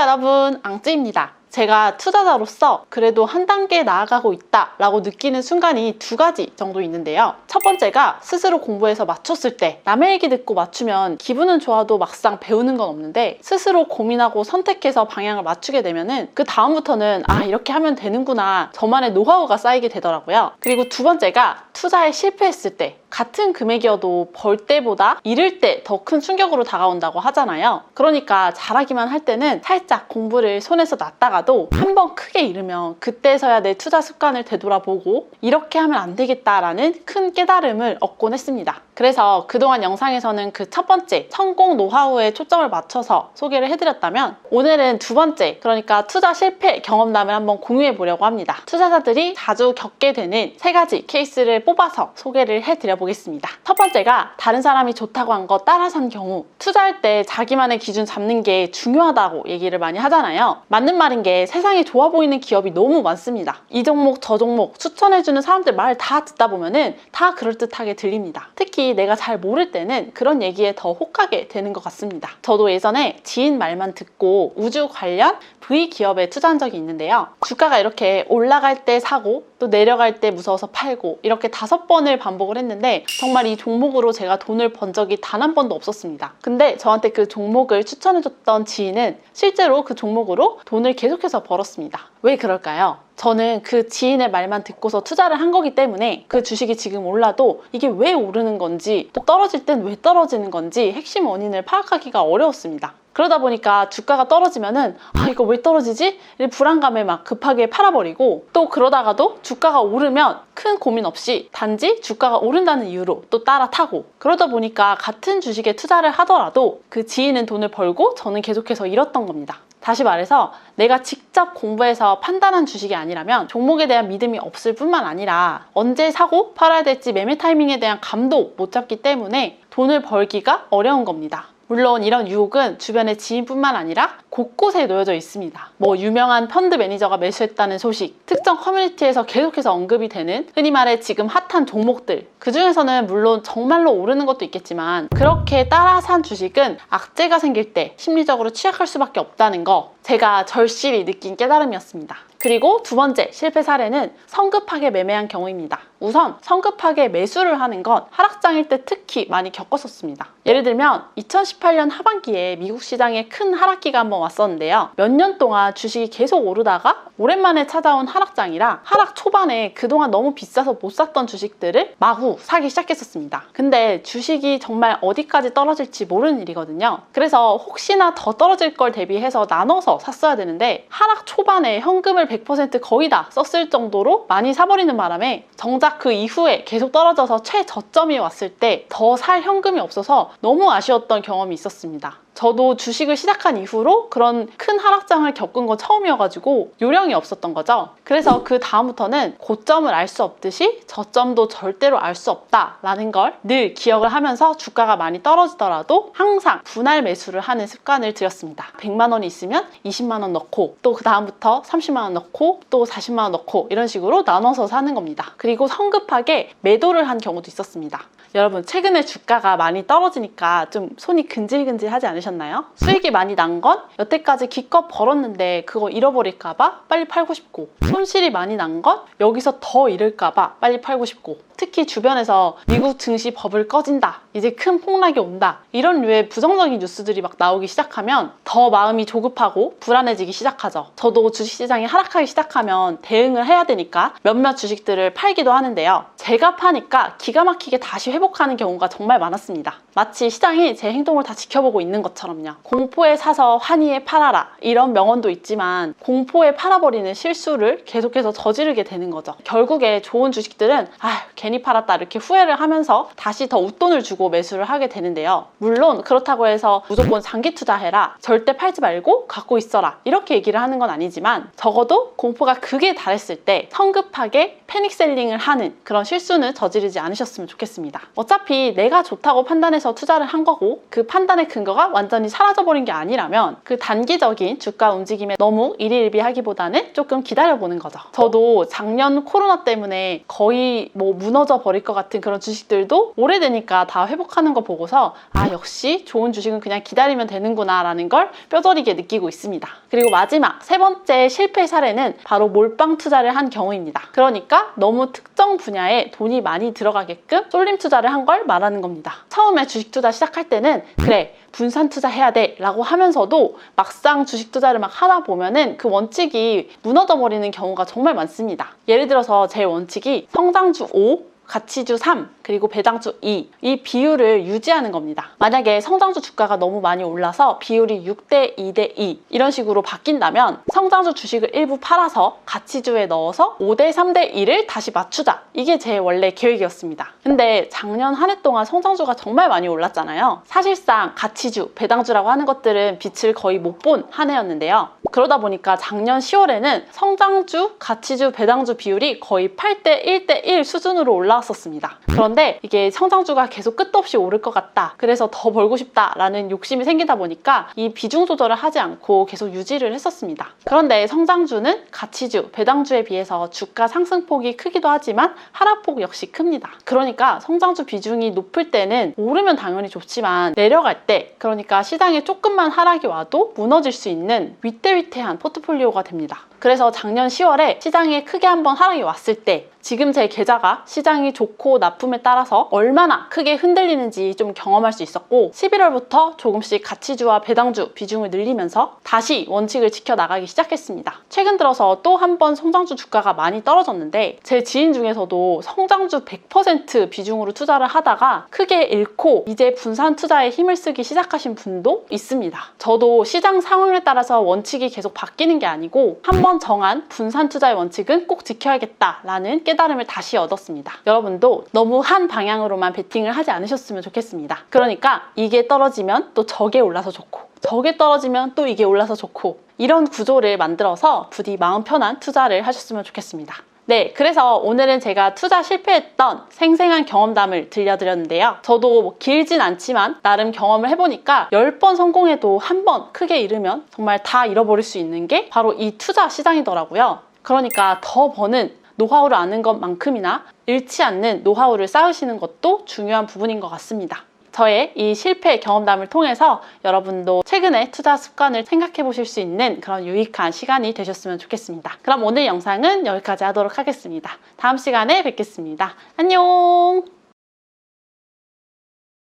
여러분, 앙찌입니다. 제가 투자자로서 그래도 한 단계 나아가고 있다라고 느끼는 순간이 두 가지 정도 있는데요. 첫 번째가 스스로 공부해서 맞췄을 때 남의 얘기 듣고 맞추면 기분은 좋아도 막상 배우는 건 없는데 스스로 고민하고 선택해서 방향을 맞추게 되면은 그 다음부터는 아 이렇게 하면 되는구나 저만의 노하우가 쌓이게 되더라고요. 그리고 두 번째가 투자에 실패했을 때 같은 금액이어도 벌 때보다 잃을 때 더 큰 충격으로 다가온다고 하잖아요. 그러니까 잘하기만 할 때는 살짝 공부를 손에서 놨다가 도 한번 크게 잃으면 그때서야 내 투자 습관을 되돌아보고 이렇게 하면 안 되겠다라는 큰 깨달음을 얻곤 했습니다. 그래서 그동안 영상에서는 그 첫 번째 성공 노하우에 초점을 맞춰서 소개를 해드렸다면 오늘은 두 번째 그러니까 투자 실패 경험담을 한번 공유해 보려고 합니다. 투자자들이 자주 겪게 되는 세 가지 케이스를 뽑아서 소개를 해드려 보겠습니다. 첫 번째가 다른 사람이 좋다고 한 거 따라 산 경우 투자할 때 자기만의 기준 잡는 게 중요하다고 얘기를 많이 하잖아요. 맞는 말인 게 세상에 좋아 보이는 기업이 너무 많습니다. 이 종목 저 종목 추천해주는 사람들 말 다 듣다 보면은 다 그럴듯하게 들립니다. 특히 내가 잘 모를 때는 그런 얘기에 더 혹하게 되는 것 같습니다. 저도 예전에 지인 말만 듣고 우주 관련 V 기업에 투자한 적이 있는데요. 주가가 이렇게 올라갈 때 사고 또 내려갈 때 무서워서 팔고 이렇게 다섯 번을 반복을 했는데 정말 이 종목으로 제가 돈을 번 적이 단 한 번도 없었습니다. 근데 저한테 그 종목을 추천해줬던 지인은 실제로 그 종목으로 돈을 계속 해서 벌었습니다. 왜 그럴까요? 저는 그 지인의 말만 듣고서 투자를 한 거기 때문에 그 주식이 지금 올라도 이게 왜 오르는 건지 또 떨어질 땐 왜 떨어지는 건지 핵심 원인을 파악하기가 어려웠습니다. 그러다 보니까 주가가 떨어지면은 아 이거 왜 떨어지지? 이 불안감에 막 급하게 팔아버리고 또 그러다가도 주가가 오르면 큰 고민 없이 단지 주가가 오른다는 이유로 또 따라 타고 그러다 보니까 같은 주식에 투자를 하더라도 그 지인은 돈을 벌고 저는 계속해서 잃었던 겁니다. 다시 말해서 내가 직접 공부해서 판단한 주식이 아니라면 종목에 대한 믿음이 없을 뿐만 아니라 언제 사고 팔아야 될지 매매 타이밍에 대한 감도 못 잡기 때문에 돈을 벌기가 어려운 겁니다. 물론 이런 유혹은 주변의 지인뿐만 아니라 곳곳에 놓여져 있습니다. 뭐 유명한 펀드 매니저가 매수했다는 소식, 특정 커뮤니티에서 계속해서 언급이 되는 흔히 말해 지금 핫한 종목들. 그 중에서는 물론 정말로 오르는 것도 있겠지만 그렇게 따라 산 주식은 악재가 생길 때 심리적으로 취약할 수밖에 없다는 거 제가 절실히 느낀 깨달음이었습니다. 그리고 두 번째 실패 사례는 성급하게 매매한 경우입니다. 우선 성급하게 매수를 하는 건 하락장일 때 특히 많이 겪었었습니다. 예를 들면 2018년 하반기에 미국 시장에 큰 하락기가 한번 왔었는데요. 몇 년 동안 주식이 계속 오르다가 오랜만에 찾아온 하락장이라 하락 초반에 그동안 너무 비싸서 못 샀던 주식들을 마구 사기 시작했었습니다. 근데 주식이 정말 어디까지 떨어질지 모르는 일이거든요. 그래서 혹시나 더 떨어질 걸 대비해서 나눠서 샀어야 되는데 하락 초반에 현금을 100% 거의 다 썼을 정도로 많이 사버리는 바람에 정작 그 이후에 계속 떨어져서 최저점이 왔을 때 더 살 현금이 없어서 너무 아쉬웠던 경험이 있었습니다. 저도 주식을 시작한 이후로 그런 큰 하락장을 겪은 건 처음이어가지고 요령이 없었던 거죠. 그래서 그 다음부터는 고점을 알 수 없듯이 저점도 절대로 알 수 없다라는 걸 늘 기억을 하면서 주가가 많이 떨어지더라도 항상 분할 매수를 하는 습관을 들였습니다. 100만 원이 있으면 20만 원 넣고 또 그 다음부터 30만 원 넣고 또 40만 원 넣고 이런 식으로 나눠서 사는 겁니다. 그리고 성급하게 매도를 한 경우도 있었습니다. 여러분 최근에 주가가 많이 떨어지니까 좀 손이 근질근질하지 않으 셨나요? 수익이 많이 난 건? 여태까지 기껏 벌었는데 그거 잃어버릴까봐? 빨리 팔고 싶고. 손실이 많이 난 건? 여기서 더 잃을까봐? 빨리 팔고 싶고. 특히 주변에서 미국 증시 버블 꺼진다. 이제 큰 폭락이 온다. 이런 류의 부정적인 뉴스들이 막 나오기 시작하면 더 마음이 조급하고 불안해지기 시작하죠. 저도 주식시장이 하락하기 시작하면 대응을 해야 되니까 몇몇 주식들을 팔기도 하는데요. 제가 파니까 기가 막히게 다시 회복하는 경우가 정말 많았습니다. 마치 시장이 제 행동을 다 지켜보고 있는 것 처럼요 공포에 사서 환희에 팔아라 이런 명언도 있지만 공포에 팔아버리는 실수를 계속해서 저지르게 되는 거죠 결국에 좋은 주식들은 아 괜히 팔았다 이렇게 후회를 하면서 다시 더 웃돈을 주고 매수를 하게 되는데요. 물론 그렇다고 해서 무조건 장기 투자해라. 절대 팔지 말고 갖고 있어라. 이렇게 얘기를 하는 건 아니지만 적어도 공포가 극에 달했을 때 성급하게 패닉셀링을 하는 그런 실수는 저지르지 않으셨으면 좋겠습니다. 어차피 내가 좋다고 판단해서 투자를 한 거고 그 판단의 근거가 완전히 사라져버린 게 아니라면 그 단기적인 주가 움직임에 너무 일희일비하기보다는 조금 기다려보는 거죠. 저도 작년 코로나 때문에 거의 뭐 무너져 버릴 것 같은 그런 주식들도 오래되니까 다 회복하는 거 보고서 아 역시 좋은 주식은 그냥 기다리면 되는구나 라는 걸 뼈저리게 느끼고 있습니다. 그리고 마지막 세 번째 실패 사례는 바로 몰빵 투자를 한 경우입니다. 그러니까 너무 특정 분야에 돈이 많이 들어가게끔 쏠림 투자를 한 걸 말하는 겁니다. 처음에 주식 투자 시작할 때는 그래 분산 투자해야 돼 라고 하면서도 막상 주식 투자를 막 하다 보면은 그 원칙이 무너져 버리는 경우가 정말 많습니다. 예를 들어서 제 원칙이 성장주 5, 가치주 3, 그리고 배당주 2. 이 비율을 유지하는 겁니다. 만약에 성장주 주가가 너무 많이 올라서 비율이 6대 2대 2 이런 식으로 바뀐다면 성장주 주식을 일부 팔아서 가치주에 넣어서 5대 3대 2를 다시 맞추자. 이게 제 원래 계획이었습니다. 근데 작년 한 해 동안 성장주가 정말 많이 올랐잖아요. 사실상 가치주, 배당주라고 하는 것들은 빛을 거의 못 본 한 해였는데요. 그러다 보니까 작년 10월에는 성장주, 가치주, 배당주 비율이 거의 8대 1대 1 수준으로 올라왔었습니다. 그런데 이게 성장주가 계속 끝도 없이 오를 것 같다. 그래서 더 벌고 싶다라는 욕심이 생기다 보니까 이 비중 조절을 하지 않고 계속 유지를 했었습니다. 그런데 성장주는 가치주, 배당주에 비해서 주가 상승폭이 크기도 하지만 하락폭 역시 큽니다. 그러니까 성장주 비중이 높을 때는 오르면 당연히 좋지만 내려갈 때 그러니까 시장에 조금만 하락이 와도 무너질 수 있는 위태 위태한 포트폴리오가 됩니다. 그래서 작년 10월에 시장에 크게 한번 하락이 왔을 때 지금 제 계좌가 시장이 좋고 나쁨에 따라서 얼마나 크게 흔들리는지 좀 경험할 수 있었고 11월부터 조금씩 가치주와 배당주 비중을 늘리면서 다시 원칙을 지켜나가기 시작했습니다. 최근 들어서 또 한 번 성장주 주가가 많이 떨어졌는데 제 지인 중에서도 성장주 100% 비중으로 투자를 하다가 크게 잃고 이제 분산 투자에 힘을 쓰기 시작하신 분도 있습니다. 저도 시장 상황에 따라서 원칙이 계속 바뀌는 게 아니고 한번 정한 분산 투자의 원칙은 꼭 지켜야겠다라는 깨달음을 다시 얻었습니다. 여러분도 너무 한 방향으로만 베팅을 하지 않으셨으면 좋겠습니다. 그러니까 이게 떨어지면 또 저게 올라서 좋고 저게 떨어지면 또 이게 올라서 좋고 이런 구조를 만들어서 부디 마음 편한 투자를 하셨으면 좋겠습니다. 네, 그래서 오늘은 제가 투자 실패했던 생생한 경험담을 들려드렸는데요. 저도 뭐 길진 않지만 나름 경험을 해보니까 10번 성공해도 한 번 크게 잃으면 정말 다 잃어버릴 수 있는 게 바로 이 투자 시장이더라고요. 그러니까 더 버는 노하우를 아는 것만큼이나 잃지 않는 노하우를 쌓으시는 것도 중요한 부분인 것 같습니다. 저의 이 실패 경험담을 통해서 여러분도 최근에 투자 습관을 생각해 보실 수 있는 그런 유익한 시간이 되셨으면 좋겠습니다. 그럼 오늘 영상은 여기까지 하도록 하겠습니다. 다음 시간에 뵙겠습니다. 안녕!